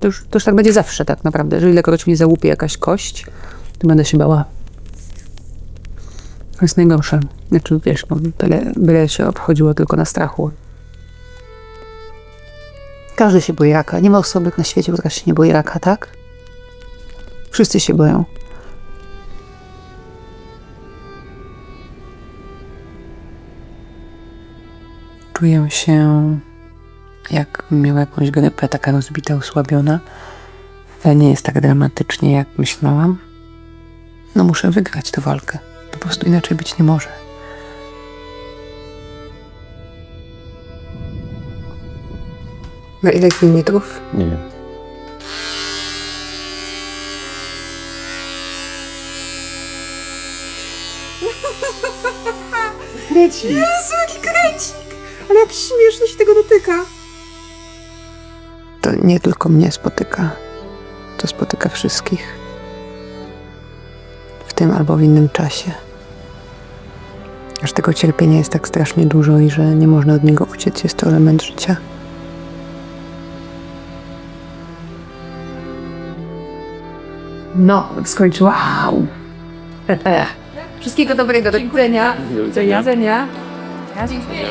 To już, to już tak będzie zawsze tak naprawdę, że ilekroć mnie załupie jakaś kość, to będę się bała. To jest najgorsze. Znaczy, wiesz, no, byle, byle się obchodziło tylko na strachu. Każdy się boi raka. Nie ma osoby na świecie, która się nie boi raka, tak? Wszyscy się boją. Czuję się, jak miała jakąś grypę, taka rozbita, osłabiona. Ale nie jest tak dramatycznie, jak myślałam. No muszę wygrać tę walkę. Po prostu inaczej być nie może. Na ile litrów? Nie wiem. Kreci. Jezu, jaki krecik! Ale jak śmiesznie się tego dotyka. To nie tylko mnie spotyka. To spotyka wszystkich. W tym albo w innym czasie. Aż tego cierpienia jest tak strasznie dużo i że nie można od niego uciec. Jest to element życia. No, skończyłam. Wszystkiego dobrego, do widzenia. Do widzenia. Dziękuję.